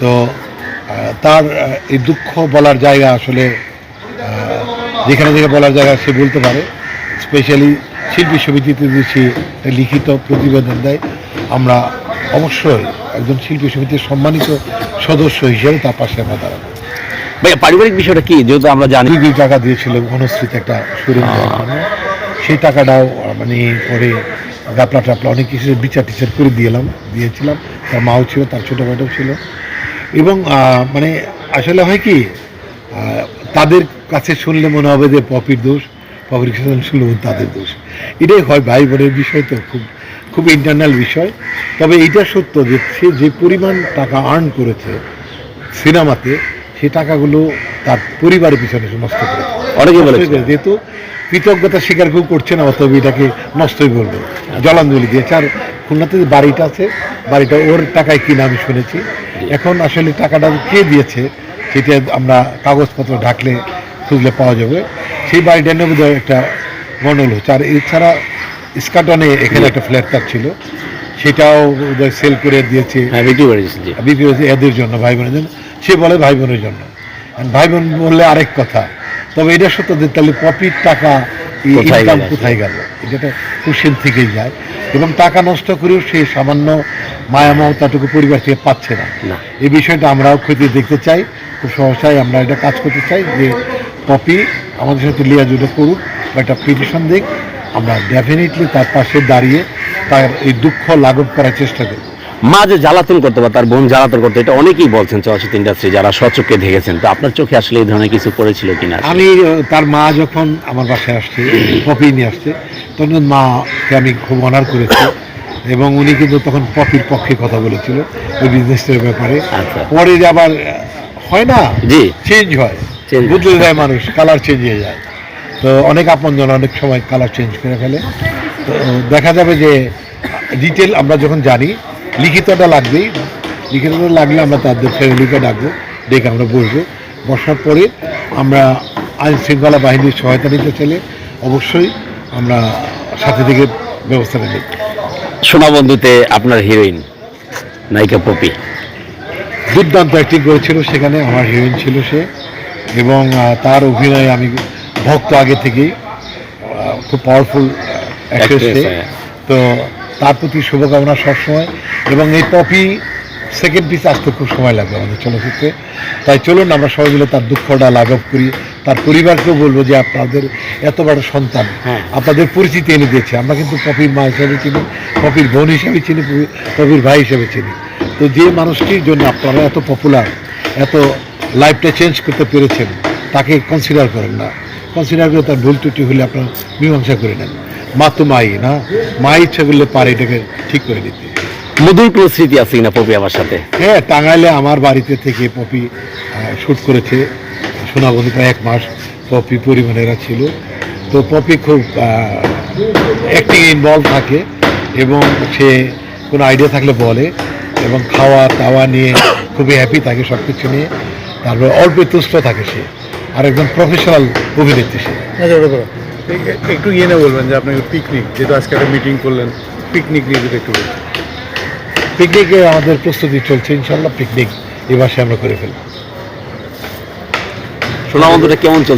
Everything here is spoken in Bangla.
তো তার এই দুঃখ বলার জায়গা আসলে যেখানে যেখানে বলার জায়গা সে বলতে পারে। স্পেশালি শিল্পী সমিতিতে যে সে লিখিত প্রতিবেদন দেয় আমরা অবশ্যই একজন শিল্পী সমিতির সম্মানিত সদস্য হিসেবে তার পাশে আমরা দাঁড়াবো। ভাই পারিবারিক বিষয়টা কি? যেহেতু আমরা জানি দুই টাকা দিয়েছিল ঘনশ্রীতে একটা শোরুম সেই টাকাটাও মানে পরে গাপলা টাপলা অনেক কিছু বিচার টিচার করে দিয়েলাম দিয়েছিলাম। তার মাও ছিল তার ছোটো ভাইটাও ছিল। এবং মানে আসলে হয় কি তাদের কাছে শুনলে মনে হবে যে পপির দোষ পপির কাছে শুনলে তাদের দোষ। এটাই হয় ভাই বোনের বিষয় তো খুব খুব ইন্টারনাল বিষয়। তবে এইটা সত্য যে সে যে পরিমাণ টাকা আর্ন করেছে সিনেমাতে সে টাকাগুলো তার পরিবারের পিছনে নষ্ট করে অনেকেই বলেছে। যেহেতু কৃতজ্ঞতা স্বীকার কেউ করছে না তবে এটাকে নষ্টই বলব। জলাঞ্জলি দিয়েছে। আর খুলনাতে যে বাড়িটা আছে বাড়িটা ওর টাকায় কিনা আমি শুনেছি। এখন আসলে টাকাটা কে দিয়েছে সেটা আমরা কাগজপত্র ঢাকলে খুঁজলে পাওয়া যাবে। সেই বাড়িটা নিয়ে বোধহয় একটা গন্ডল হচ্ছে। আর এছাড়া স্কাটনে এখানে একটা ফ্ল্যাট তার ছিল। সেটাও বোধহয় সেল করে দিয়েছে। হ্যাঁ বিক্রি এদের জন্য ভাই বোনের জন্য। সে বলে ভাই বোনের জন্য। ভাই বোন বললে আরেক কথা। তবে এটা সত্য যে তাহলে পপির টাকা কোথায় ইনকাম গেল? কোথায় গেল? এটা কোশ্চেন থেকেই যায়। এবং টাকা নষ্ট করেও সে সামান্য মায়া মমতাটুকু পরিবার থেকে পাচ্ছে না। এই বিষয়টা আমরাও ক্ষতি দেখতে চাই। খুব সহসায় আমরা এটা কাজ করতে চাই যে পপি আমাদের সাথে লিয়া জুড়ে করুক বা একটা পিটিশন দিক আমরা ডেফিনেটলি তার পাশে দাঁড়িয়ে তার এই দুঃখ লাঘব করার চেষ্টা করি মা যে জ্বালাতন করতে বা তার বোন জ্বালাতন করতে এটা অনেকেই বলছেন চলচ্চিত্র ইন্ডাস্ট্রি যারা সচক্ষে দেখেছেন। তো আপনার চোখে আসলে এই ধরনের কিছু করেছিল কিনা? আমি তার মা যখন আমার বাসায় আসছে পপি নিয়ে আসছে তখন মাকে আমি খুব অনার করেছি। এবং উনি কিন্তু তখন পপির পক্ষে কথা বলেছিল ওই বিজনেসের ব্যাপারে। আচ্ছা। পরে যে আবার হয় না? জি। চেঞ্জ হয়। বদলে যায় মানুষ কালার চেঞ্জ হয়ে যায়। তো অনেক আপনজন অনেক সময় কালার চেঞ্জ করে ফেলে। তো দেখা যাবে যে ডিটেল আমরা যখন জানি লিখিতটা লাগবেই। লিখিতটা লাগলে আমরা তাদের ফ্যামিলিকে ডাকবো ডেকে আমরা বসবো। বসার পরে আমরা আইন শৃঙ্খলা বাহিনীর সহায়তা নিতে চাইলে অবশ্যই আমরা সাথে থেকে ব্যবস্থা নেব সোনা বন্ধুতে আপনার হিরোইন নায়িকা পপি। দুর্দান্ত অ্যাক্টিং করেছিল সেখানে আমার হিরোইন ছিল সে। এবং তার অভিনয়ে আমি ভক্ত আগে থেকেই। খুব পাওয়ারফুল অ্যাক্ট্রেস। তো তার প্রতি শুভকামনা সবসময়। এবং এই পপি সেকেন্ড পিস আসতে খুব সময় লাগবে আমাদের চলচ্চিত্রে। তাই চলুন আমরা সবাই মিলে তার দুঃখটা লাঘব করি। তার পরিবারকেও বলব যে আপনাদের এত বড় সন্তান। হ্যাঁ। আপনাদের পরিচিতি এনে দিয়েছে। আমরা কিন্তু পপির মা হিসেবে চিনি পপির বোন হিসেবে চিনি পপি- পপির ভাই হিসেবে চিনি। তো যে মানুষটির জন্য আপনারা এত পপুলার এত লাইফটা চেঞ্জ করতে পেরেছেন তাকে কনসিডার করেন না। কনসিডার করে তার ভুল ত্রুটি হলে আপনারা মীমাংসা করে নেন। মা তো মাই না মা ইচ্ছা করলে পারে এটাকে ঠিক করে দিতে। মধুর কোনো স্মৃতি আছে কিনা পপি আমার সাথে? হ্যাঁ টাঙ্গাইলে আমার বাড়িতে থেকে পপি শ্যুট করেছে। সোনাবন্ধু প্রায় এক মাস পপি পরিমাণেরা ছিল। তো পপি খুব অ্যাক্টিং ইনভলভ থাকে এবং সে কোনো আইডিয়া থাকলে বলে এবং খাওয়া দাওয়া নিয়ে খুবই হ্যাপি থাকে সব কিছু নিয়ে। তারপরে অল্প তুষ্ট থাকে সে। আর একজন প্রফেশনাল অভিনেত্রী সে। আচ্ছা এ- একটু ইয়ে না বলবেন যে আপনাকে পিকনিক যেহেতু আজকে একটা মিটিং করলেন পিকনিক নিয়ে যদি একটু বলবেন পিকনিকে আমাদের প্রস্তুতি চলছে ইনশাল্লাহ পিকনিক এ মাসে আমরা করে ফেলব। শোনা বন্ধুটা কেমন চলছে?